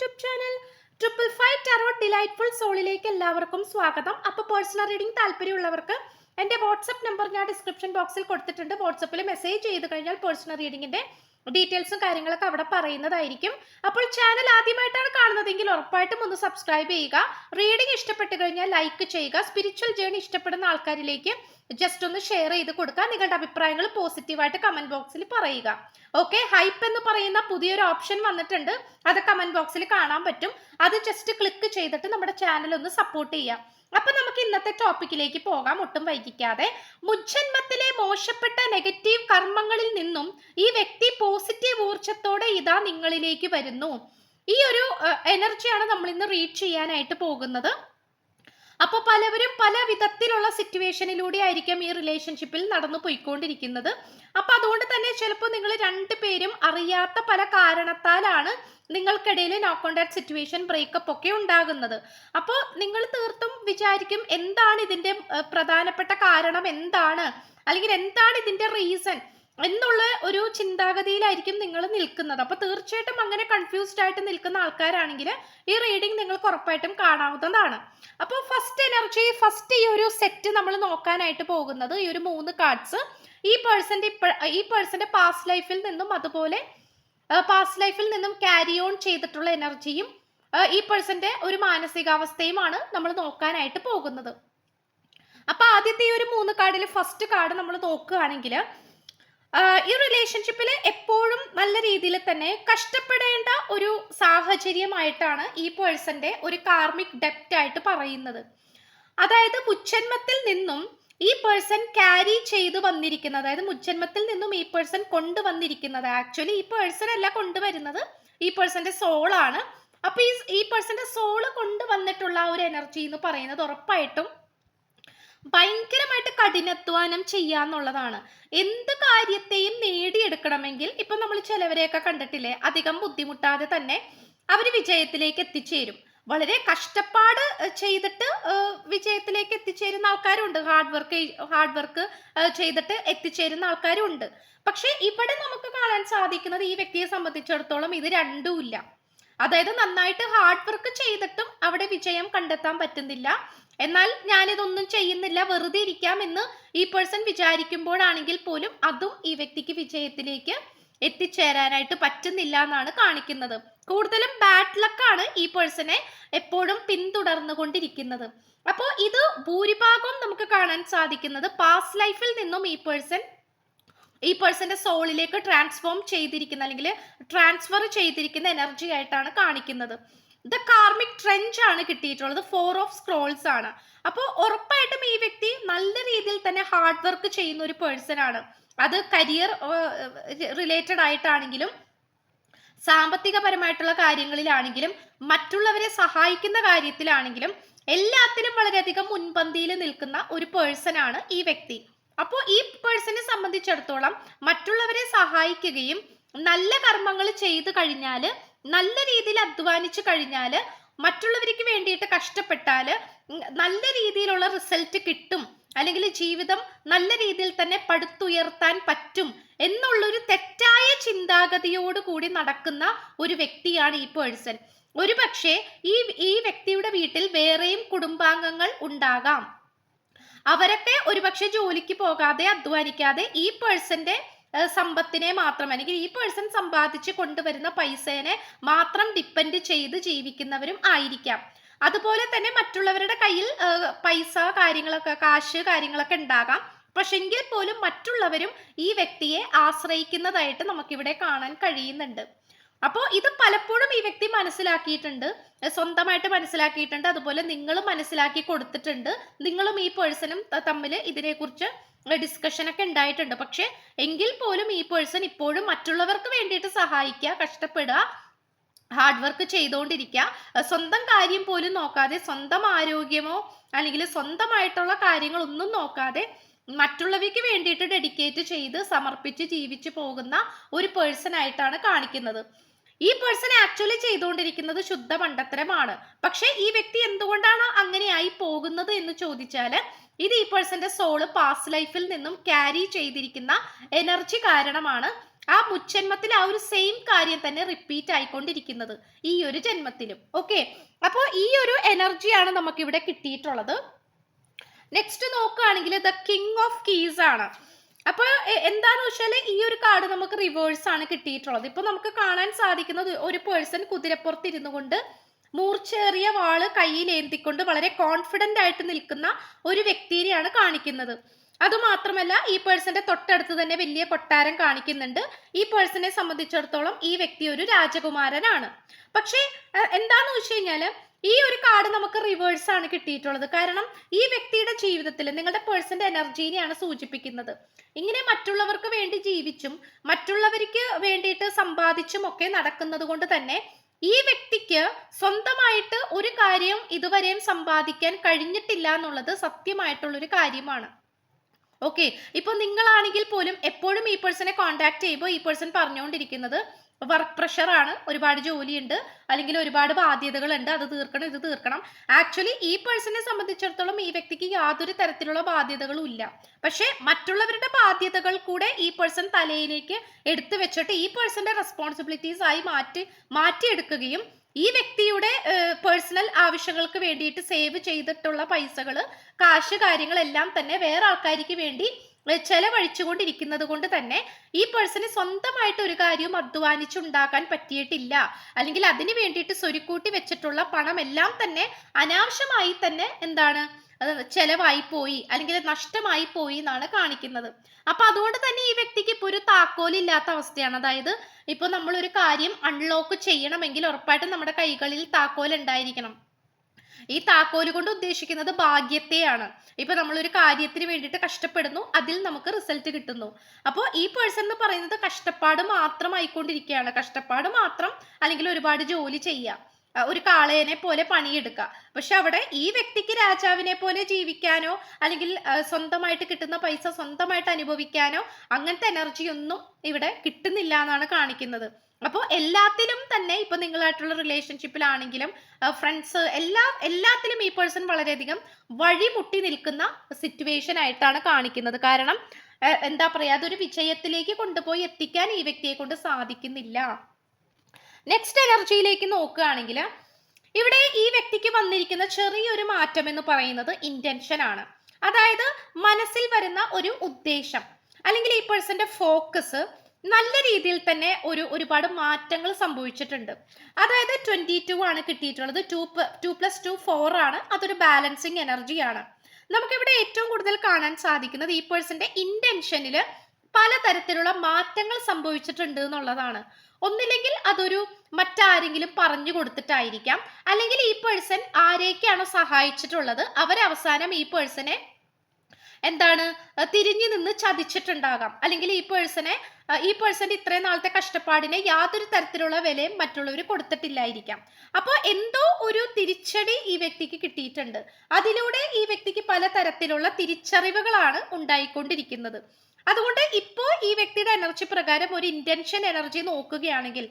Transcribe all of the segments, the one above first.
YouTube channel triple five tarot delightful സോളിലേക്ക് എല്ലാവർക്കും സ്വാഗതം. അപ്പോൾ പേഴ്സണൽ റീഡിംഗ് താല്പര്യമുള്ളവർക്ക് എന്റെ വാട്സപ്പ് നമ്പർ ഞാൻ ഡിസ്ക്രിപ്ഷൻ ബോക്സിൽ കൊടുത്തിട്ടുണ്ട്. വാട്സപ്പിൽ മെസ്സേജ് ചെയ്ത് കഴിഞ്ഞാൽ പേഴ്സണൽ റീഡിങ്ങിന്റെ ഡീറ്റെയിൽസും കാര്യങ്ങളൊക്കെ അവിടെ പറയുന്നതായിരിക്കും. അപ്പോൾ ചാനൽ ആദ്യമായിട്ടാണ് കാണുന്നതെങ്കിൽ ഉറപ്പായിട്ടും ഒന്ന് സബ്സ്ക്രൈബ് ചെയ്യുക. റീഡിംഗ് ഇഷ്ടപ്പെട്ട് കഴിഞ്ഞാൽ ലൈക്ക് ചെയ്യുക. സ്പിരിച്വൽ ജേണി ഇഷ്ടപ്പെടുന്ന ആൾക്കാരിലേക്ക് ജസ്റ്റ് ഒന്ന് ഷെയർ ചെയ്ത് കൊടുക്കുക നിങ്ങളുടെ അഭിപ്രായങ്ങൾ പോസിറ്റീവായിട്ട് കമന്റ് ബോക്സിൽ പറയുക. ഓക്കെ ഹൈപ്പ് എന്ന് പറയുന്ന പുതിയൊരു ഓപ്ഷൻ വന്നിട്ടുണ്ട്. അത് കമന്റ് ബോക്സിൽ കാണാൻ പറ്റും. അത് ജസ്റ്റ് ക്ലിക്ക് ചെയ്തിട്ട് നമ്മുടെ ചാനൽ ഒന്ന് സപ്പോർട്ട് ചെയ്യാം അപ്പൊ നമുക്ക് ഇന്നത്തെ ടോപ്പിക്കിലേക്ക് പോകാം. ഒട്ടും വൈകിക്കാതെ. മുജ്ജന്മത്തിലെ മോശപ്പെട്ട നെഗറ്റീവ് കർമ്മങ്ങളിൽ നിന്നും ഈ വ്യക്തി പോസിറ്റീവ് ഊർജത്തോടെ ഇതാ നിങ്ങളിലേക്ക് വരുന്നു. ഈ ഒരു എനർജിയാണ് നമ്മൾ ഇന്ന് റീഡ് ചെയ്യാനായിട്ട് പോകുന്നത്. അപ്പോൾ പലവരും പല വിധത്തിലുള്ള സിറ്റുവേഷനിലൂടെ ആയിരിക്കും ഈ റിലേഷൻഷിപ്പിൽ നടന്നു പോയിക്കൊണ്ടിരിക്കുന്നത്. അപ്പൊ അതുകൊണ്ട് തന്നെ ചിലപ്പോൾ നിങ്ങൾ രണ്ടുപേരും അറിയാത്ത പല കാരണത്താലാണ് നിങ്ങൾക്കിടയിൽ നോ കോണ്ടാക്ട് സിറ്റുവേഷൻ ബ്രേക്കപ്പ് ഒക്കെ ഉണ്ടാകുന്നത്. അപ്പോൾ നിങ്ങൾ തീർത്തും വിചാരിക്കും എന്താണ് ഇതിന്റെ പ്രധാനപ്പെട്ട കാരണം എന്താണ്? അല്ലെങ്കിൽ എന്താണ് ഇതിന്റെ റീസൺ എന്നുള്ള ഒരു ചിന്താഗതിയിലായിരിക്കും നിങ്ങൾ നിൽക്കുന്നത്. അപ്പൊ തീർച്ചയായിട്ടും അങ്ങനെ കൺഫ്യൂസ്ഡ് ആയിട്ട് നിൽക്കുന്ന ആൾക്കാരാണെങ്കിൽ ഈ റീഡിംഗ് നിങ്ങൾക്ക് ഉറപ്പായിട്ടും കാണാവുന്നതാണ്. അപ്പോൾ ഫസ്റ്റ് എനർജി ഫസ്റ്റ് ഈ ഒരു സെറ്റ് നമ്മൾ നോക്കാനായിട്ട് പോകുന്നത് ഈ ഒരു മൂന്ന് കാർഡ്സ് ഈ പേഴ്സന്റെ ഈ പേഴ്സന്റെ പാസ്റ്റ് ലൈഫിൽ നിന്നും അതുപോലെ പാസ്റ്റ് ലൈഫിൽ നിന്നും ക്യാരി ഓൺ ചെയ്തിട്ടുള്ള എനർജിയും ഈ പേഴ്സന്റെ ഒരു മാനസികാവസ്ഥയുമാണ് നമ്മൾ നോക്കാനായിട്ട് പോകുന്നത്. അപ്പൊ ആദ്യത്തെ ഈ ഒരു മൂന്ന് കാർഡിൽ ഫസ്റ്റ് കാർഡ് നമ്മൾ നോക്കുകയാണെങ്കിൽ ഈ റിലേഷൻഷിപ്പിൽ എപ്പോഴും നല്ല രീതിയിൽ തന്നെ കഷ്ടപ്പെടേണ്ട ഒരു സാഹചര്യമായിട്ടാണ് ഈ പേഴ്സന്റെ ഒരു കാർമിക് ഡെപ്റ്റ് ആയിട്ട് പറയുന്നത്. അതായത് മുച്ചന്മത്തിൽ നിന്നും ഈ പേഴ്സൺ ക്യാരി ചെയ്ത് വന്നിരിക്കുന്നത് അതായത് മുച്ചന്മത്തിൽ നിന്നും ഈ പേഴ്സൺ കൊണ്ടുവന്നിരിക്കുന്നത്. ആക്ച്വലി ഈ പേഴ്സൺ അല്ല കൊണ്ടുവരുന്നത് ഈ പേഴ്സന്റെ സോളാണ് അപ്പൊ ഈ ഈ പേഴ്സന്റെ സോൾ കൊണ്ടുവന്നിട്ടുള്ള ആ ഒരു എനർജി എന്ന് പറയുന്നത് ഉറപ്പായിട്ടും ഭയങ്കരമായിട്ട് കഠിനാധ്വാനം ചെയ്യാന്നുള്ളതാണ്. എന്ത് കാര്യത്തെയും നേടിയെടുക്കണമെങ്കിൽ ഇപ്പൊ നമ്മൾ ചിലവരെയൊക്കെ കണ്ടിട്ടില്ലേ? അധികം ബുദ്ധിമുട്ടാതെ തന്നെ അവർ വിജയത്തിലേക്ക് എത്തിച്ചേരും. വളരെ കഷ്ടപ്പാട് ചെയ്തിട്ട് വിജയത്തിലേക്ക് എത്തിച്ചേരുന്ന ആൾക്കാരുണ്ട്. ഹാർഡ് വർക്ക് ഹാർഡ് വർക്ക് ചെയ്തിട്ട് എത്തിച്ചേരുന്ന ആൾക്കാരുണ്ട്. പക്ഷെ ഇവിടെ നമുക്ക് കാണാൻ സാധിക്കുന്നത് ഈ വ്യക്തിയെ സംബന്ധിച്ചിടത്തോളം ഇത് രണ്ടുമില്ല അതായത് നന്നായിട്ട് ഹാർഡ് വർക്ക് ചെയ്തിട്ടും അവിടെ വിജയം കണ്ടെത്താൻ പറ്റുന്നില്ല. എന്നാൽ ഞാനിതൊന്നും ചെയ്യുന്നില്ല വെറുതെ ഇരിക്കാം എന്ന് ഈ പേഴ്സൺ വിചാരിക്കുമ്പോഴാണെങ്കിൽ പോലും അതും ഈ വ്യക്തിക്ക് വിജയത്തിലേക്ക് എത്തിച്ചേരാനായിട്ട് പറ്റുന്നില്ല എന്നാണ് കാണിക്കുന്നത്. കൂടുതലും ബാഡ് ലക്കാണ് ഈ പേഴ്സണെ എപ്പോഴും പിന്തുടർന്നുകൊണ്ടിരിക്കുന്നത്. അപ്പോൾ ഇത് ഭൂരിഭാഗവും നമുക്ക് കാണാൻ സാധിക്കുന്നത് പാസ്റ്റ് ലൈഫിൽ നിന്നും ഈ പേഴ്സൺ ഈ പേഴ്സന്റെ സോളിലേക്ക് ട്രാൻസ്ഫോം ചെയ്തിരിക്കുന്ന അല്ലെങ്കിൽ ട്രാൻസ്ഫർ ചെയ്തിരിക്കുന്ന എനർജി ആയിട്ടാണ് കാണിക്കുന്നത്. ദ കാർമിക് ട്രെഞ്ച് ആണ് കിട്ടിയിട്ടുള്ളത്. ഫോർ ഓഫ് സ്ക്രോൾസ് ആണ്. അപ്പോൾ ഉറപ്പായിട്ടും ഈ വ്യക്തി നല്ല രീതിയിൽ തന്നെ ഹാർഡ് വർക്ക് ചെയ്യുന്ന ഒരു പേഴ്സൺ ആണ്. അത് കരിയർ റിലേറ്റഡ് ആയിട്ടാണെങ്കിലും സാമ്പത്തികപരമായിട്ടുള്ള കാര്യങ്ങളിലാണെങ്കിലും മറ്റുള്ളവരെ സഹായിക്കുന്ന കാര്യത്തിലാണെങ്കിലും എല്ലാത്തിനും വളരെയധികം മുൻപന്തിയിൽ നിൽക്കുന്ന ഒരു പേഴ്സൺ ആണ് ഈ വ്യക്തി. അപ്പോൾ ഈ പേഴ്സണെ സംബന്ധിച്ചിടത്തോളം മറ്റുള്ളവരെ സഹായിക്കുകയും നല്ല കർമ്മങ്ങൾ ചെയ്തു കഴിഞ്ഞാൽ നല്ല രീതിയിൽ അധ്വാനിച്ചു കഴിഞ്ഞാൽ മറ്റുള്ളവർക്ക് വേണ്ടിയിട്ട് കഷ്ടപ്പെട്ടാൽ നല്ല രീതിയിലുള്ള റിസൾട്ട് കിട്ടും. അല്ലെങ്കിൽ ജീവിതം നല്ല രീതിയിൽ തന്നെ പടുത്തുയർത്താൻ പറ്റും എന്നുള്ളൊരു തെറ്റായ ചിന്താഗതിയോട് കൂടി നടക്കുന്ന ഒരു വ്യക്തിയാണ് ഈ പേഴ്സൺ ഒരു പക്ഷേ ഈ ഈ വ്യക്തിയുടെ വീട്ടിൽ വേറെയും കുടുംബാംഗങ്ങൾ ഉണ്ടാകാം. അവരൊക്കെ ഒരുപക്ഷെ ജോലിക്ക് പോകാതെ അധ്വാനിക്കാതെ ഈ പേഴ്സന്റെ സമ്പത്തിനെ മാത്രം അല്ലെങ്കിൽ ഈ പേഴ്സൺ സമ്പാദിച്ച് കൊണ്ടുവരുന്ന പൈസേനെ മാത്രം ഡിപ്പെൻഡ് ചെയ്ത് ജീവിക്കുന്നവരും ആയിരിക്കാം. അതുപോലെ തന്നെ മറ്റുള്ളവരുടെ കയ്യിൽ പൈസ കാര്യങ്ങളൊക്കെ കാശ് കാര്യങ്ങളൊക്കെ ഉണ്ടാകാം. പക്ഷെങ്കിൽ പോലും മറ്റുള്ളവരും ഈ വ്യക്തിയെ ആശ്രയിക്കുന്നതായിട്ട് നമുക്കിവിടെ കാണാൻ കഴിയുന്നുണ്ട്. അപ്പോൾ ഇത് പലപ്പോഴും ഈ വ്യക്തി മനസ്സിലാക്കിയിട്ടുണ്ട്. സ്വന്തമായിട്ട് മനസ്സിലാക്കിയിട്ടുണ്ട്. അതുപോലെ നിങ്ങളും മനസ്സിലാക്കി കൊടുത്തിട്ടുണ്ട്. നിങ്ങളും ഈ പേഴ്സണും തമ്മിൽ ഇതിനെക്കുറിച്ച് ഡിസ്കഷൻ ഒക്കെ ഉണ്ടായിട്ടുണ്ട് പക്ഷെ എങ്കിൽ പോലും ഈ പേഴ്സൺ ഇപ്പോഴും മറ്റുള്ളവർക്ക് വേണ്ടിയിട്ട് സഹായിക്കുക കഷ്ടപ്പെടുക ഹാർഡ് വർക്ക് ചെയ്തുകൊണ്ടിരിക്കുക സ്വന്തം കാര്യം പോലും നോക്കാതെ സ്വന്തം ആരോഗ്യമോ അല്ലെങ്കിൽ സ്വന്തമായിട്ടുള്ള കാര്യങ്ങളൊന്നും നോക്കാതെ മറ്റുള്ളവയ്ക്ക് വേണ്ടിയിട്ട് ഡെഡിക്കേറ്റ് ചെയ്ത് സമർപ്പിച്ച് ജീവിച്ച് പോകുന്ന ഒരു പേഴ്സൺ ആയിട്ടാണ് കാണിക്കുന്നത്. ഈ പേഴ്സൺ ആക്ച്വലി ചെയ്തുകൊണ്ടിരിക്കുന്നത് ശുദ്ധ മണ്ടത്തരമാണ്. പക്ഷെ ഈ വ്യക്തി എന്തുകൊണ്ടാണ് അങ്ങനെയായി പോകുന്നത് എന്ന് ചോദിച്ചാൽ ഇത് ഈ പേഴ്സന്റെ സോൾ പാസ്റ്റ് ലൈഫിൽ നിന്നും ക്യാരി ചെയ്തിരിക്കുന്ന എനർജി കാരണമാണ് ആ മുജ്ജന്മത്തിൽ ആ ഒരു സെയിം കാര്യം തന്നെ റിപ്പീറ്റ് ആയിക്കൊണ്ടിരിക്കുന്നത് ഈ ഒരു ജന്മത്തിലും. ഓക്കെ അപ്പോൾ ഈ ഒരു എനർജിയാണ് നമുക്ക് ഇവിടെ കിട്ടിയിട്ടുള്ളത്. നെക്സ്റ്റ് നോക്കുകയാണെങ്കിൽ ദ കിങ് ഓഫ് കീസ് ആണ്. അപ്പോൾ എന്താന്ന് വെച്ചാൽ ഈ ഒരു കാർഡ് നമുക്ക് റിവേഴ്സ് ആണ് കിട്ടിയിട്ടുള്ളത്. ഇപ്പൊ നമുക്ക് കാണാൻ സാധിക്കുന്നത് ഒരു പേഴ്സൺ കുതിരപ്പുറത്ത് ഇരുന്നു കൊണ്ട് മൂർച്ചേറിയ വാൾ കയ്യിൽ ഏന്തിക്കൊണ്ട് വളരെ കോൺഫിഡന്റ് ആയിട്ട് നിൽക്കുന്ന ഒരു വ്യക്തിയെയാണ് കാണിക്കുന്നത്. അതുമാത്രമല്ല ഈ പേഴ്സന്റെ തൊട്ടടുത്ത് തന്നെ വലിയ കൊട്ടാരം കാണിക്കുന്നുണ്ട്. ഈ പേഴ്സണെ സംബന്ധിച്ചിടത്തോളം ഈ വ്യക്തി ഒരു രാജകുമാരനാണ്. പക്ഷേ എന്താന്ന് വെച്ച് കഴിഞ്ഞാൽ ഈ ഒരു കാർഡ് നമുക്ക് റിവേഴ്സ് ആണ് കിട്ടിയിട്ടുള്ളത്. കാരണം ഈ വ്യക്തിയുടെ ജീവിതത്തിൽ നിങ്ങളുടെ പേഴ്സന്റെ എനർജീനെയാണ് സൂചിപ്പിക്കുന്നത്. ഇങ്ങനെ മറ്റുള്ളവർക്ക് വേണ്ടി ജീവിച്ചും മറ്റുള്ളവർക്ക് വേണ്ടിയിട്ട് സമ്പാദിച്ചും ഒക്കെ നടക്കുന്നത് കൊണ്ട് തന്നെ ഈ വ്യക്തിക്ക് സ്വന്തമായിട്ട് ഒരു കാര്യം ഇതുവരെയും സമ്പാദിക്കാൻ കഴിഞ്ഞിട്ടില്ല എന്നുള്ളത് സത്യമായിട്ടുള്ളൊരു കാര്യമാണ്. ഓക്കെ ഇപ്പൊ നിങ്ങളാണെങ്കിൽ പോലും എപ്പോഴും ഈ പേഴ്സണെ കോണ്ടാക്ട് ചെയ്യുമ്പോൾ ഈ പേഴ്സൺ പറഞ്ഞുകൊണ്ടിരിക്കുന്നത് വർക്ക് പ്രഷറാണ് ഒരുപാട് ജോലിയുണ്ട്. അല്ലെങ്കിൽ ഒരുപാട് ബാധ്യതകളുണ്ട്. അത് തീർക്കണം ഇത് തീർക്കണം. ആക്ച്വലി ഈ പേഴ്സണെ സംബന്ധിച്ചിടത്തോളം ഈ വ്യക്തിക്ക് യാതൊരു തരത്തിലുള്ള ബാധ്യതകളും ഇല്ല. പക്ഷേ മറ്റുള്ളവരുടെ ബാധ്യതകൾ കൂടെ ഈ പേഴ്സൺ തലയിലേക്ക് എടുത്തു വെച്ചിട്ട് ഈ പേഴ്സന്റെ റെസ്പോൺസിബിലിറ്റീസ് ആയി മാറ്റി മാറ്റിയെടുക്കുകയും ഈ വ്യക്തിയുടെ പേഴ്സണൽ ആവശ്യങ്ങൾക്ക് വേണ്ടിയിട്ട് സേവ് ചെയ്തിട്ടുള്ള പൈസകൾ കാശ് കാര്യങ്ങളെല്ലാം തന്നെ വേറെ ആൾക്കാർക്ക് വേണ്ടി ചെലവഴിച്ചുകൊണ്ടിരിക്കുന്നത് കൊണ്ട് തന്നെ ഈ പേഴ്സണ് സ്വന്തമായിട്ട് ഒരു കാര്യവും അധ്വാനിച്ചുണ്ടാക്കാൻ പറ്റിയിട്ടില്ല. അല്ലെങ്കിൽ അതിന് വേണ്ടിയിട്ട് സ്വരുക്കൂട്ടി വെച്ചിട്ടുള്ള പണം എല്ലാം തന്നെ അനാവശ്യമായി തന്നെ എന്താണ്? അത് ചെലവായി പോയി അല്ലെങ്കിൽ നഷ്ടമായി പോയി എന്നാണ് കാണിക്കുന്നത്. അപ്പൊ അതുകൊണ്ട് തന്നെ ഈ വ്യക്തിക്ക് ഇപ്പൊ ഒരു താക്കോലില്ലാത്ത അവസ്ഥയാണ്. അതായത് ഇപ്പൊ നമ്മൾ ഒരു കാര്യം അൺലോക്ക് ചെയ്യണമെങ്കിൽ ഉറപ്പായിട്ടും നമ്മുടെ കൈകളിൽ താക്കോൽ ഉണ്ടായിരിക്കണം ഈ താക്കോൽ കൊണ്ട് ഉദ്ദേശിക്കുന്നത് ഭാഗ്യത്തെയാണ്. ഇപ്പൊ നമ്മൾ ഒരു കാര്യത്തിന് വേണ്ടിയിട്ട് കഷ്ടപ്പെടുന്നു അതിൽ നമുക്ക് റിസൾട്ട് കിട്ടുന്നു. അപ്പോൾ ഈ പേഴ്സൺ എന്ന് പറയുന്നത് കഷ്ടപ്പാട് മാത്രം ആയിക്കൊണ്ടിരിക്കുകയാണ്. കഷ്ടപ്പാട് മാത്രം അല്ലെങ്കിൽ ഒരുപാട് ജോലി ചെയ്യുക. ഒരു കാളയനെ പോലെ പണിയെടുക്കുക. പക്ഷെ അവിടെ ഈ വ്യക്തിക്ക് രാജാവിനെ പോലെ ജീവിക്കാനോ അല്ലെങ്കിൽ സ്വന്തമായിട്ട് കിട്ടുന്ന പൈസ സ്വന്തമായിട്ട് അനുഭവിക്കാനോ അങ്ങനത്തെ എനർജി ഒന്നും ഇവിടെ കിട്ടുന്നില്ല എന്നാണ് കാണിക്കുന്നത്. അപ്പോൾ എല്ലാത്തിലും തന്നെ ഇപ്പൊ നിങ്ങളായിട്ടുള്ള റിലേഷൻഷിപ്പിലാണെങ്കിലും ഫ്രണ്ട്സ് എല്ലാ എല്ലാത്തിലും ഈ പേഴ്സൺ വളരെയധികം വഴിമുട്ടി നിൽക്കുന്ന സിറ്റുവേഷൻ ആയിട്ടാണ് കാണിക്കുന്നത്. കാരണം എന്താ പറയാ അതൊരു വിജയത്തിലേക്ക് കൊണ്ടുപോയി എത്തിക്കാൻ ഈ വ്യക്തിയെ കൊണ്ട് സാധിക്കുന്നില്ല. നെക്സ്റ്റ് എനർജിയിലേക്ക് നോക്കുകയാണെങ്കിൽ ഇവിടെ ഈ വ്യക്തിക്ക് വന്നിരിക്കുന്ന ചെറിയൊരു മാറ്റം എന്ന് പറയുന്നത് ഇന്റൻഷൻ ആണ്. അതായത് മനസ്സിൽ വരുന്ന ഒരു ഉദ്ദേശം അല്ലെങ്കിൽ ഈ പേഴ്സന്റെ ഫോക്കസ് നല്ല രീതിയിൽ തന്നെ ഒരു ഒരുപാട് മാറ്റങ്ങൾ സംഭവിച്ചിട്ടുണ്ട്. അതായത് ട്വന്റി ടു ആണ് കിട്ടിയിട്ടുള്ളത് two two plus two four ആണ്. അതൊരു ബാലൻസിങ് എനർജിയാണ് നമുക്കിവിടെ ഏറ്റവും കൂടുതൽ കാണാൻ സാധിക്കുന്നത് ഈ പേഴ്സന്റെ ഇന്റൻഷനിൽ പലതരത്തിലുള്ള മാറ്റങ്ങൾ സംഭവിച്ചിട്ടുണ്ട് എന്നുള്ളതാണ്. ഒന്നില്ലെങ്കിൽ അതൊരു മറ്റാരെങ്കിലും പറഞ്ഞു കൊടുത്തിട്ടായിരിക്കാം. അല്ലെങ്കിൽ ഈ പേഴ്സൺ ആരെയൊക്കെയാണോ സഹായിച്ചിട്ടുള്ളത് അവരവസാനം ഈ പേഴ്സണെ എന്താണ് തിരിഞ്ഞു നിന്ന് ചതിച്ചിട്ടുണ്ടാകാം. അല്ലെങ്കിൽ ഈ പേഴ്സണെ ഈ പേഴ്സന്റെ ഇത്രയും നാളത്തെ കഷ്ടപ്പാടിനെ യാതൊരു തരത്തിലുള്ള വിലയും മറ്റുള്ളവർ കൊടുത്തിട്ടില്ലായിരിക്കാം. അപ്പോൾ എന്തോ ഒരു തിരിച്ചടി ഈ വ്യക്തിക്ക് കിട്ടിയിട്ടുണ്ട്. അതിലൂടെ ഈ വ്യക്തിക്ക് പല തരത്തിലുള്ള തിരിച്ചറിവുകളാണ് ഉണ്ടായിക്കൊണ്ടിരിക്കുന്നത്. അതുകൊണ്ട് ഇപ്പോൾ ഈ വ്യക്തിയുടെ എനർജി പ്രകാരം ഒരു ഇന്റൻഷൻ എനർജി നോക്കുകയാണെങ്കിൽ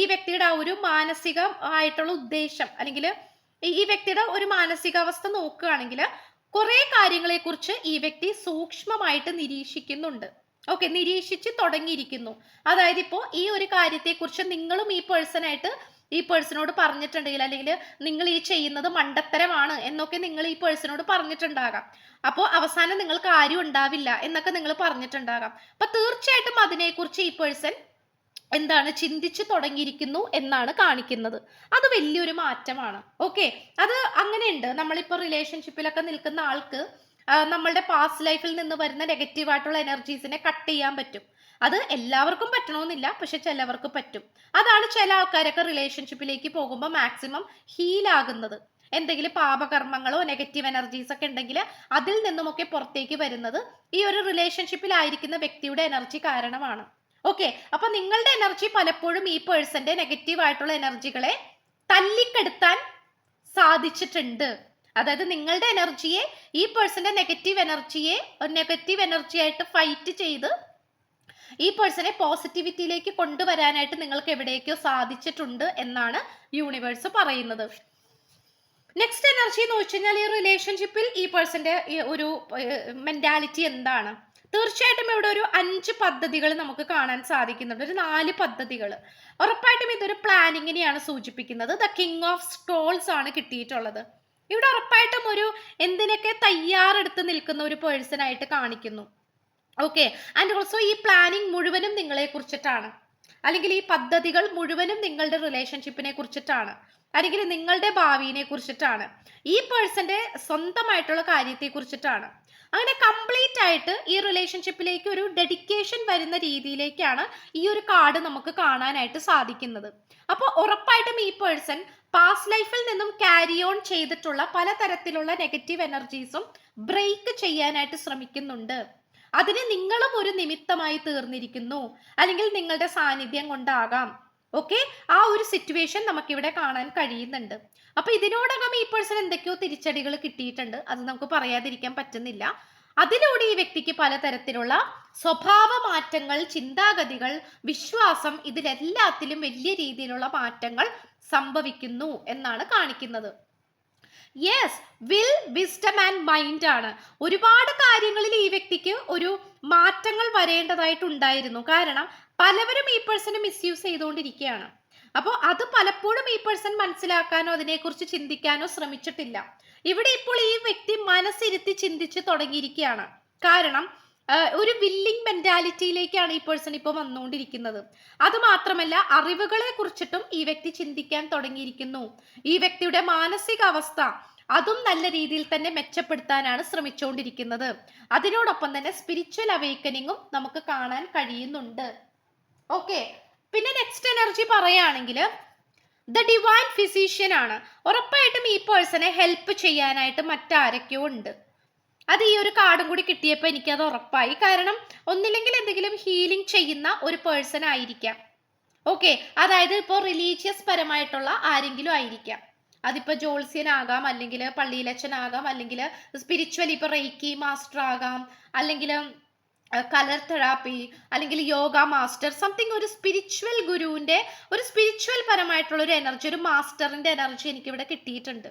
ഈ വ്യക്തിയുടെ ആ ഒരു മാനസിക ആയിട്ടുള്ള ഉദ്ദേശം അല്ലെങ്കിൽ ഈ വ്യക്തിയുടെ ഒരു മാനസികാവസ്ഥ നോക്കുകയാണെങ്കിൽ കുറെ കാര്യങ്ങളെ കുറിച്ച് ഈ വ്യക്തി സൂക്ഷ്മമായിട്ട് നിരീക്ഷിക്കുന്നുണ്ട്. ഓക്കെ നിരീക്ഷിച്ച് തുടങ്ങിയിരിക്കുന്നു. അതായത് ഇപ്പോൾ ഈ ഒരു കാര്യത്തെക്കുറിച്ച് നിങ്ങളും ഈ പേഴ്സണായിട്ട് ഈ പേഴ്സണോട് പറഞ്ഞിട്ടുണ്ടെങ്കിൽ അല്ലെങ്കിൽ നിങ്ങൾ ഈ ചെയ്യുന്നത് മണ്ടത്തരമാണ് എന്നൊക്കെ നിങ്ങൾ ഈ പേഴ്സണോട് പറഞ്ഞിട്ടുണ്ടാകാം. അപ്പോൾ അവസാനം നിങ്ങൾക്ക് ആരും ഉണ്ടാവില്ല എന്നൊക്കെ നിങ്ങൾ പറഞ്ഞിട്ടുണ്ടാകാം. അപ്പൊ തീർച്ചയായിട്ടും അതിനെക്കുറിച്ച് ഈ പേഴ്സൺ എന്താണ് ചിന്തിച്ചു തുടങ്ങിയിരിക്കുന്നു എന്നാണ് കാണിക്കുന്നത്. അത് വലിയൊരു മാറ്റമാണ്. ഓക്കെ? അത് അങ്ങനെയുണ്ട്. നമ്മളിപ്പോൾ റിലേഷൻഷിപ്പിലൊക്കെ നിൽക്കുന്ന ആൾക്ക് നമ്മളുടെ പാസ്റ്റ് ലൈഫിൽ നിന്ന് വരുന്ന നെഗറ്റീവ് ആയിട്ടുള്ള എനർജീസിനെ കട്ട് ചെയ്യാൻ പറ്റും. അത് എല്ലാവർക്കും പറ്റണമെന്നില്ല പക്ഷെ ചിലവർക്ക് പറ്റും. അതാണ് ചില ആൾക്കാരൊക്കെ റിലേഷൻഷിപ്പിലേക്ക് പോകുമ്പോൾ മാക്സിമം ഹീലാകുന്നത് എന്തെങ്കിലും പാപകർമ്മങ്ങളോ നെഗറ്റീവ് എനർജീസ് ഒക്കെ ഉണ്ടെങ്കിൽ അതിൽ നിന്നുമൊക്കെ പുറത്തേക്ക് വരുന്നത് ഈ ഒരു റിലേഷൻഷിപ്പിലായിരിക്കുന്ന വ്യക്തിയുടെ എനർജി കാരണമാണ്. ഓക്കെ അപ്പൊ നിങ്ങളുടെ എനർജി പലപ്പോഴും ഈ പേഴ്സന്റെ നെഗറ്റീവ് ആയിട്ടുള്ള എനർജികളെ തല്ലിക്കെടുത്താൻ സാധിച്ചിട്ടുണ്ട്. അതായത് നിങ്ങളുടെ എനർജിയെ ഈ പേഴ്സന്റെ നെഗറ്റീവ് എനർജിയെ നെഗറ്റീവ് എനർജി ആയിട്ട് ഫൈറ്റ് ചെയ്ത് ഈ പേഴ്സണെ പോസിറ്റിവിറ്റിയിലേക്ക് കൊണ്ടുവരാനായിട്ട് നിങ്ങൾക്ക് എവിടേക്കോ സാധിച്ചിട്ടുണ്ട് എന്നാണ് യൂണിവേഴ്സ് പറയുന്നത്. നെക്സ്റ്റ് എനർജി എന്ന് വെച്ച് ഈ റിലേഷൻഷിപ്പിൽ ഈ പേഴ്സന്റെ ഒരു മെന്റാലിറ്റി എന്താണ്? തീർച്ചയായിട്ടും ഇവിടെ ഒരു അഞ്ച് പദ്ധതികൾ നമുക്ക് കാണാൻ സാധിക്കുന്നുണ്ട്. ഒരു നാല് പദ്ധതികൾ. ഉറപ്പായിട്ടും ഇതൊരു പ്ലാനിങ്ങിനെയാണ് സൂചിപ്പിക്കുന്നത്. ദ കിങ് ഓഫ് സ്റ്റോൾസ് ആണ് കിട്ടിയിട്ടുള്ളത്. ഇവിടെ ഉറപ്പായിട്ടും ഒരു എന്തിനൊക്കെ തയ്യാറെടുത്ത് നിൽക്കുന്ന ഒരു പേഴ്സൺ ആയിട്ട് കാണിക്കുന്നു. ഓക്കെ ആൻഡ് ഓൾസോ ഈ പ്ലാനിങ് മുഴുവനും നിങ്ങളെ കുറിച്ചിട്ടാണ്. അല്ലെങ്കിൽ ഈ പദ്ധതികൾ മുഴുവനും നിങ്ങളുടെ റിലേഷൻഷിപ്പിനെ കുറിച്ചിട്ടാണ്. അല്ലെങ്കിൽ നിങ്ങളുടെ ഭാവിയെ കുറിച്ചിട്ടാണ്. ഈ പേഴ്സന്റെ സ്വന്തമായിട്ടുള്ള കാര്യത്തെ കുറിച്ചിട്ടാണ്. അങ്ങനെ കംപ്ലീറ്റ് ആയിട്ട് ഈ റിലേഷൻഷിപ്പിലേക്ക് ഒരു ഡെഡിക്കേഷൻ വരുന്ന രീതിയിലേക്കാണ് ഈ ഒരു കാർഡ് നമുക്ക് കാണാനായിട്ട് സാധിക്കുന്നത്. അപ്പോൾ ഉറപ്പായിട്ടും ഈ പേഴ്സൺ പാസ്റ്റ് ലൈഫിൽ നിന്നും ക്യാരി ഓൺ ചെയ്തിട്ടുള്ള പലതരത്തിലുള്ള നെഗറ്റീവ് എനർജീസും ബ്രേക്ക് ചെയ്യാനായിട്ട് ശ്രമിക്കുന്നുണ്ട്. അതിന് നിങ്ങളും ഒരു നിമിത്തമായി തീർന്നിരിക്കുന്നു. അല്ലെങ്കിൽ നിങ്ങളുടെ സാന്നിധ്യം കൊണ്ടാകാം. ഓക്കെ ആ ഒരു സിറ്റുവേഷൻ നമുക്കിവിടെ കാണാൻ കഴിയുന്നുണ്ട്. അപ്പൊ ഇതിനോടകം ഈ പേഴ്സൺ എന്തൊക്കെയോ തിരിച്ചടികൾ കിട്ടിയിട്ടുണ്ട്. അത് നമുക്ക് പറയാതിരിക്കാൻ പറ്റുന്നില്ല. അതിലൂടെ ഈ വ്യക്തിക്ക് പലതരത്തിലുള്ള സ്വഭാവ മാറ്റങ്ങൾ ചിന്താഗതികൾ വിശ്വാസം ഇതിലെല്ലാത്തിലും വലിയ രീതിയിലുള്ള മാറ്റങ്ങൾ സംഭവിക്കുന്നു എന്നാണ് കാണിക്കുന്നത്. Yes will wisdom and mind ആണ്. ഒരുപാട് കാര്യങ്ങളിൽ ഈ വ്യക്തിക്ക് ഒരു മാറ്റങ്ങൾ വരേണ്ടതായിട്ട് ഉണ്ടായിരുന്നു കാരണം പലവരും ഈ പേഴ്സണെ മിസ്യൂസ് ചെയ്തുകൊണ്ടിരിക്കുകയാണ്. അപ്പോൾ അത് പലപ്പോഴും ഈ പേഴ്സൺ മനസ്സിലാക്കാനോ അതിനെക്കുറിച്ച് ചിന്തിക്കാനോ ശ്രമിച്ചിട്ടില്ല. ഇവിടെ ഇപ്പോൾ ഈ വ്യക്തി മനസ്സിരുത്തി ചിന്തിച്ച് തുടങ്ങിയിരിക്കുകയാണ്. കാരണം ഒരു വില്ലിംഗ് മെന്റാലിറ്റിയിലേക്കാണ് ഈ പേഴ്സൺ ഇപ്പോൾ വന്നുകൊണ്ടിരിക്കുന്നത്. അത് മാത്രമല്ല അറിവുകളെ കുറിച്ചിട്ടും ഈ വ്യക്തി ചിന്തിക്കാൻ തുടങ്ങിയിരിക്കുന്നു. ഈ വ്യക്തിയുടെ മാനസികാവസ്ഥ അതും നല്ല രീതിയിൽ തന്നെ മെച്ചപ്പെടുത്താനാണ് ശ്രമിച്ചുകൊണ്ടിരിക്കുന്നത്. അതിനോടൊപ്പം തന്നെ സ്പിരിച്വൽ അവേക്കനിങ്ങും നമുക്ക് കാണാൻ കഴിയുന്നുണ്ട്. ഓക്കെ പിന്നെ നെക്സ്റ്റ് എനർജി പറയുകയാണെങ്കിൽ ദ ഡിവൈൻ ഫിസീഷ്യൻ ആണ്. ഉറപ്പായിട്ടും ഈ പേഴ്സണെ ഹെൽപ്പ് ചെയ്യാനായിട്ട് മറ്റാരൊക്കെയോ ഉണ്ട്. അത് ഈ ഒരു കാർഡും കൂടി കിട്ടിയപ്പോൾ എനിക്കത് ഉറപ്പായി. കാരണം ഒന്നില്ലെങ്കിൽ എന്തെങ്കിലും ഹീലിംഗ് ചെയ്യുന്ന ഒരു പേഴ്സൺ ആയിരിക്കാം. ഓക്കെ അതായത് ഇപ്പോൾ റിലീജിയസ് പരമായിട്ടുള്ള ആരെങ്കിലും ആയിരിക്കാം. അതിപ്പോൾ ജോൾസ്യനാകാം അല്ലെങ്കിൽ പള്ളിയിലച്ഛനാകാം അല്ലെങ്കിൽ സ്പിരിച്വലി ഇപ്പോൾ റേക്കി മാസ്റ്റർ ആകാം അല്ലെങ്കിൽ കലർ തെറാപ്പി അല്ലെങ്കിൽ യോഗ മാസ്റ്റർ സംതിങ് ഒരു സ്പിരിച്വൽ ഗുരുവിന്റെ ഒരു സ്പിരിച്വൽ പരമായിട്ടുള്ള ഒരു എനർജി ഒരു മാസ്റ്ററിന്റെ എനർജി എനിക്കിവിടെ കിട്ടിയിട്ടുണ്ട്.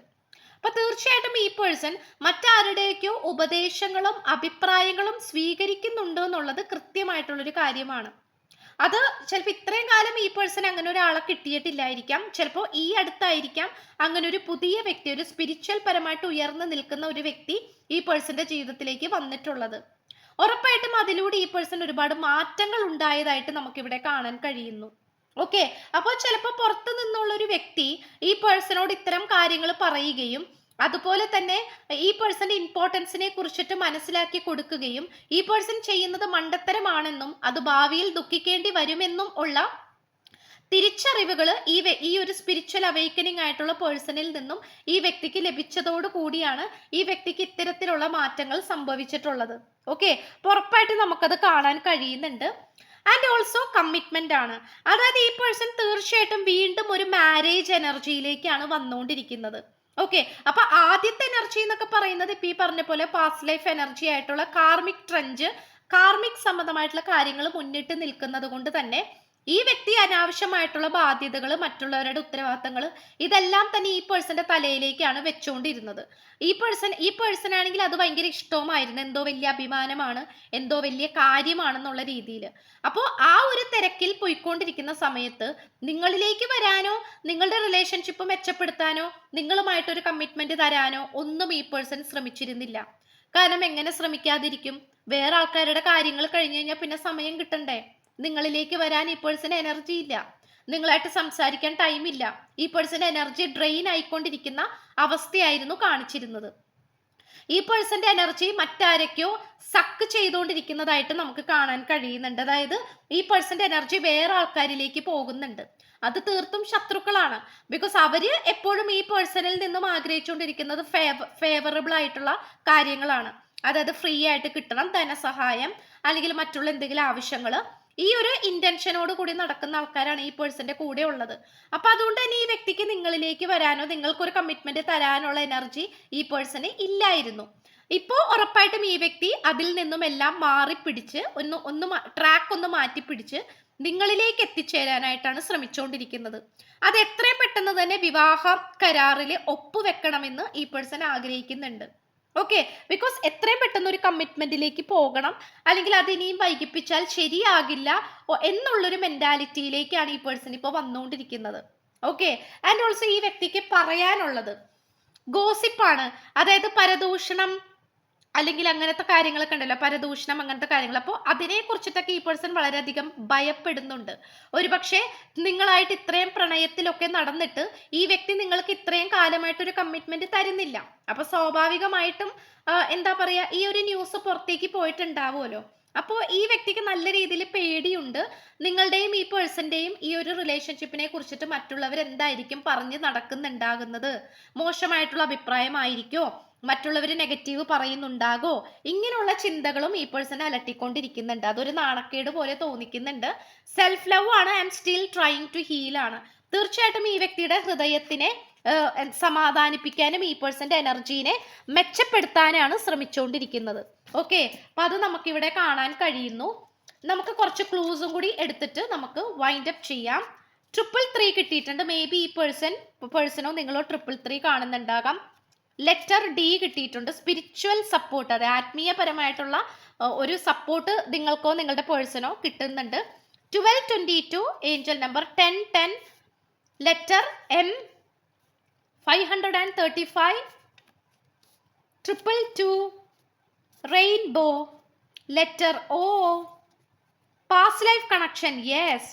അപ്പൊ തീർച്ചയായിട്ടും ഈ പേഴ്സൺ മറ്റാരുടെയൊക്കെയോ ഉപദേശങ്ങളും അഭിപ്രായങ്ങളും സ്വീകരിക്കുന്നുണ്ടോ എന്നുള്ളത് കൃത്യമായിട്ടുള്ളൊരു കാര്യമാണ്. അത് ചിലപ്പോൾ ഇത്രയും കാലം ഈ പേഴ്സൺ അങ്ങനെ ഒരാളെ കിട്ടിയിട്ടില്ലായിരിക്കാം. ചിലപ്പോൾ ഈ അടുത്തായിരിക്കാം. അങ്ങനെ ഒരു പുതിയ വ്യക്തി ഒരു സ്പിരിച്വൽ പരമായിട്ട് ഉയർന്നു നിൽക്കുന്ന ഒരു വ്യക്തി ഈ പേഴ്സന്റെ ജീവിതത്തിലേക്ക് വന്നിട്ടുള്ളത്. ഉറപ്പായിട്ടും അതിലൂടെ ഈ പേഴ്സൺ ഒരുപാട് മാറ്റങ്ങൾ ഉണ്ടായതായിട്ട് നമുക്കിവിടെ കാണാൻ കഴിയുന്നു. ഓക്കെ അപ്പോൾ ചിലപ്പോൾ പുറത്തു നിന്നുള്ള ഒരു വ്യക്തി ഈ പേഴ്സണോട് ഇത്തരം കാര്യങ്ങൾ പറയുകയും അതുപോലെ തന്നെ ഈ പേഴ്സന്റെ ഇമ്പോർട്ടൻസിനെ കുറിച്ചിട്ട് മനസ്സിലാക്കി കൊടുക്കുകയും ഈ പേഴ്സൺ ചെയ്യുന്നത് മണ്ടത്തരമാണെന്നും അത് ഭാവിയിൽ ദുഃഖിക്കേണ്ടി വരുമെന്നും ഉള്ള തിരിച്ചറിവുകൾ ഈ ഈ ഒരു സ്പിരിച്വൽ അവേക്കനിങ് ആയിട്ടുള്ള പേഴ്സണിൽ നിന്നും ഈ വ്യക്തിക്ക് ലഭിച്ചതോടു കൂടിയാണ് ഈ വ്യക്തിക്ക് ഇത്തരത്തിലുള്ള മാറ്റങ്ങൾ സംഭവിച്ചിട്ടുള്ളത്. ഓക്കെ ഉറപ്പായിട്ട് നമുക്കത് കാണാൻ കഴിയുന്നുണ്ട്. ആൻഡ് ഓൾസോ കമ്മിറ്റ്മെന്റ് ആണ്. അതായത് ഈ പേഴ്സൺ തീർച്ചയായിട്ടും വീണ്ടും ഒരു മാരേജ് എനർജിയിലേക്കാണ് വന്നുകൊണ്ടിരിക്കുന്നത്. ഓക്കെ അപ്പൊ ആദ്യത്തെ എനർജി എന്നൊക്കെ പറയുന്നത് ഇപ്പൊ ഈ പറഞ്ഞ പോലെ പാസ്റ്റ് ലൈഫ് എനർജി ആയിട്ടുള്ള കാർമിക് ട്രഞ്ച് കാർമിക് സംബന്ധമായിട്ടുള്ള കാര്യങ്ങൾ മുന്നിട്ട് നിൽക്കുന്നത് കൊണ്ട് തന്നെ ഈ വ്യക്തി അനാവശ്യമായിട്ടുള്ള ബാധ്യതകൾ മറ്റുള്ളവരുടെ ഉത്തരവാദിത്തങ്ങൾ ഇതെല്ലാം തന്നെ ഈ പേഴ്സന്റെ തലയിലേക്കാണ് വെച്ചുകൊണ്ടിരുന്നത് ഈ പേഴ്സൺ ഈ പേഴ്സൺ ആണെങ്കിൽ അത് ഭയങ്കര ഇഷ്ടവുമായിരുന്നു. എന്തോ വലിയ അഭിമാനമാണ് എന്തോ വലിയ കാര്യമാണെന്നുള്ള രീതിയിൽ അപ്പോൾ ആ ഒരു തിരക്കിൽ പോയിക്കൊണ്ടിരിക്കുന്ന സമയത്ത് നിങ്ങളിലേക്ക് വരാനോ നിങ്ങളുടെ റിലേഷൻഷിപ്പ് മെച്ചപ്പെടുത്താനോ നിങ്ങളുമായിട്ടൊരു കമ്മിറ്റ്മെന്റ് തരാനോ ഒന്നും ഈ പേഴ്സൺ ശ്രമിച്ചിരുന്നില്ല. കാരണം എങ്ങനെ ശ്രമിക്കാതിരിക്കും? വേറെ ആൾക്കാരുടെ കാര്യങ്ങൾ കഴിഞ്ഞു കഴിഞ്ഞാൽ പിന്നെ സമയം കിട്ടണ്ടേ? നിങ്ങളിലേക്ക് വരാൻ ഈ പേഴ്സൺ എനർജി ഇല്ല. നിങ്ങളായിട്ട് സംസാരിക്കാൻ ടൈം ഇല്ല. ഈ പേഴ്സൺ എനർജി ഡ്രെയിൻ ആയിക്കൊണ്ടിരിക്കുന്ന അവസ്ഥയായിരുന്നു കാണിച്ചിരുന്നത്. ഈ പേഴ്സന്റെ എനർജി മറ്റാരൊക്കെയോ സക്ക് ചെയ്തുകൊണ്ടിരിക്കുന്നതായിട്ട് നമുക്ക് കാണാൻ കഴിയുന്നുണ്ട്. അതായത് ഈ പേഴ്സന്റെ എനർജി വേറെ ആൾക്കാരിലേക്ക് പോകുന്നുണ്ട്. അത് തീർത്തും ശത്രുക്കളാണ്. ബിക്കോസ് അവർ എപ്പോഴും ഈ പേഴ്സണിൽ നിന്നും ആഗ്രഹിച്ചുകൊണ്ടിരിക്കുന്നത് ഫേവറബിൾ ആയിട്ടുള്ള കാര്യങ്ങളാണ്. അതായത് ഫ്രീ ആയിട്ട് കിട്ടണം ധനസഹായം അല്ലെങ്കിൽ മറ്റുള്ള എന്തെങ്കിലും ആവശ്യങ്ങൾ ഈ ഒരു ഇന്റൻഷനോട് കൂടി നടക്കുന്ന ആൾക്കാരാണ് ഈ പേഴ്സന്റെ കൂടെ ഉള്ളത്. അപ്പൊ അതുകൊണ്ട് തന്നെ ഈ വ്യക്തിക്ക് നിങ്ങളിലേക്ക് വരാനോ നിങ്ങൾക്കൊരു കമ്മിറ്റ്മെന്റ് തരാനുള്ള എനർജി ഈ പേഴ്സന് ഇല്ലായിരുന്നു. ഇപ്പോ ഉറപ്പായിട്ടും ഈ വ്യക്തി അതിൽ നിന്നും എല്ലാം മാറി പിടിച്ച് ഒന്ന് ഒന്ന് ട്രാക്ക് ഒന്ന് മാറ്റി പിടിച്ച് നിങ്ങളിലേക്ക് എത്തിച്ചേരാനായിട്ടാണ് ശ്രമിച്ചുകൊണ്ടിരിക്കുന്നത് അത് എത്രയും പെട്ടെന്ന് തന്നെ വിവാഹ കരാറിൽ ഒപ്പുവെക്കണമെന്ന് ഈ പേഴ്സൺ ആഗ്രഹിക്കുന്നുണ്ട്. ഓക്കെ ബിക്കോസ് എത്രയും പെട്ടെന്ന് ഒരു കമ്മിറ്റ്മെന്റിലേക്ക് പോകണം. അല്ലെങ്കിൽ അത് ഇനിയും വൈകിപ്പിച്ചാൽ ശരിയാകില്ല. എന്നുള്ളൊരു മെന്റാലിറ്റിയിലേക്കാണ് ഈ പേഴ്സൺ ഇപ്പോൾ വന്നുകൊണ്ടിരിക്കുന്നത്. ഓക്കെ ആൻഡ് ഓൾസോ ഈ വ്യക്തിക്ക് പറയാനുള്ളത്. ഗോസിപ്പാണ് അതായത് പരദൂഷണം അല്ലെങ്കിൽ അങ്ങനത്തെ കാര്യങ്ങളൊക്കെ ഉണ്ടല്ലോ പരദൂഷണം അങ്ങനത്തെ കാര്യങ്ങൾ. അപ്പോൾ അതിനെ കുറിച്ചിട്ടൊക്കെ ഈ പേഴ്സൺ വളരെയധികം ഭയപ്പെടുന്നുണ്ട്. ഒരുപക്ഷെ നിങ്ങളായിട്ട് ഇത്രയും പ്രണയത്തിലൊക്കെ നടന്നിട്ട് ഈ വ്യക്തി നിങ്ങൾക്ക് ഇത്രയും കാലമായിട്ടൊരു കമ്മിറ്റ്മെന്റ് തരുന്നില്ല. അപ്പൊ സ്വാഭാവികമായിട്ടും എന്താ പറയാ ഈ ഒരു ന്യൂസ് പുറത്തേക്ക് പോയിട്ടുണ്ടാവുമല്ലോ. അപ്പോൾ ഈ വ്യക്തിക്ക് നല്ല രീതിയിൽ പേടിയുണ്ട്. നിങ്ങളുടെയും ഈ പേഴ്സന്റെയും ഈ ഒരു റിലേഷൻഷിപ്പിനെ കുറിച്ചിട്ട് മറ്റുള്ളവർ എന്തായിരിക്കും പറഞ്ഞ് നടക്കുന്നുണ്ടാകുന്നത്? മോശമായിട്ടുള്ള അഭിപ്രായമായിരിക്കോ? മറ്റുള്ളവർ നെഗറ്റീവ് പറയുന്നുണ്ടാകോ? ഇങ്ങനെയുള്ള ചിന്തകളും ഈ പേഴ്സണെ അലട്ടിക്കൊണ്ടിരിക്കുന്നുണ്ട്. അതൊരു നാണക്കേട് പോലെ തോന്നിക്കുന്നുണ്ട്. സെൽഫ് ലവ് ആണ് and still trying to heal ആണ്. തീർച്ചയായിട്ടും ഈ വ്യക്തിയുടെ ഹൃദയത്തിനെ സമാധാനിപ്പിക്കാനും ഈ പേഴ്സന്റെ എനർജീനെ മെച്ചപ്പെടുത്താനാണ് ശ്രമിച്ചുകൊണ്ടിരിക്കുന്നത് ഓക്കെ അപ്പൊ അത് നമുക്കിവിടെ കാണാൻ കഴിയുന്നു. നമുക്ക് കുറച്ച് ക്ലൂസും കൂടി എടുത്തിട്ട് നമുക്ക് വൈൻഡ് അപ്പ് ചെയ്യാം. ട്രിപ്പിൾ ത്രീ കിട്ടിയിട്ടുണ്ട്. മേ ബി ഈ പേഴ്സൺ പേഴ്സണോ നിങ്ങളോ ട്രിപ്പിൾ ത്രീ കാണുന്നുണ്ടാകാം. ലെറ്റർ ഡി കിട്ടിയിട്ടുണ്ട്. സ്പിരിച്വൽ സപ്പോർട്ട് അത് ആത്മീയപരമായിട്ടുള്ള ഒരു സപ്പോർട്ട് നിങ്ങൾക്കോ നിങ്ങളുടെ പേഴ്സണോ കിട്ടുന്നുണ്ട്. Twelve twenty two angel number ten ten letter M five hundred and thirty five triple two rainbow letter O. Past life connection yes.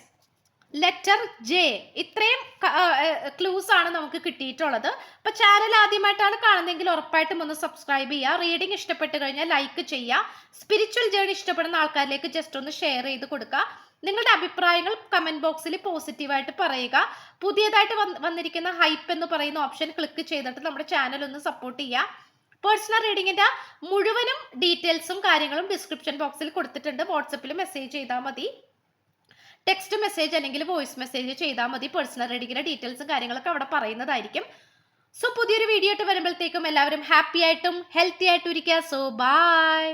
Letter J. ഇത്രയും ക്ലൂസ് ആണ് നമുക്ക് കിട്ടിയിട്ടുള്ളത്. അപ്പൊ ചാനൽ ആദ്യമായിട്ടാണ് കാണുന്നതെങ്കിൽ ഉറപ്പായിട്ടും ഒന്ന് സബ്സ്ക്രൈബ് ചെയ്യുക. റീഡിംഗ് ഇഷ്ടപ്പെട്ട് കഴിഞ്ഞാൽ ലൈക്ക് ചെയ്യുക. സ്പിരിച്വൽ ജേണി ഇഷ്ടപ്പെടുന്ന ആൾക്കാരിലേക്ക് ജസ്റ്റ് ഒന്ന് ഷെയർ ചെയ്ത് കൊടുക്കുക. നിങ്ങളുടെ അഭിപ്രായങ്ങൾ കമന്റ് ബോക്സിൽ പോസിറ്റീവായിട്ട് പറയുക. പുതിയതായിട്ട് വന്നിരിക്കുന്ന ഹൈപ്പ് എന്ന് പറയുന്ന ഓപ്ഷൻ ക്ലിക്ക് ചെയ്തിട്ട് നമ്മുടെ ചാനൽ ഒന്ന് സപ്പോർട്ട് ചെയ്യുക. പേഴ്സണൽ റീഡിങ്ങിന്റെ മുഴുവനും ഡീറ്റെയിൽസും കാര്യങ്ങളും ഡിസ്ക്രിപ്ഷൻ ബോക്സിൽ കൊടുത്തിട്ടുണ്ട്. വാട്സപ്പിൽ മെസ്സേജ് ചെയ്താൽ മതി. ടെക്സ്റ്റ് മെസ്സേജ് അല്ലെങ്കിൽ വോയിസ് മെസ്സേജ് ചെയ്താൽ മതി. പേഴ്സണൽ റീഡിങ്ങിന്റെ ഡീറ്റെയിൽസും കാര്യങ്ങളൊക്കെ അവിടെ പറയുന്നതായിരിക്കും. സോ പുതിയൊരു വീഡിയോ ആയിട്ട് വരുമ്പോഴത്തേക്കും എല്ലാവരും ഹാപ്പി ആയിട്ടും ഹെൽത്തി ആയിട്ടും ഇരിക്കുക. So by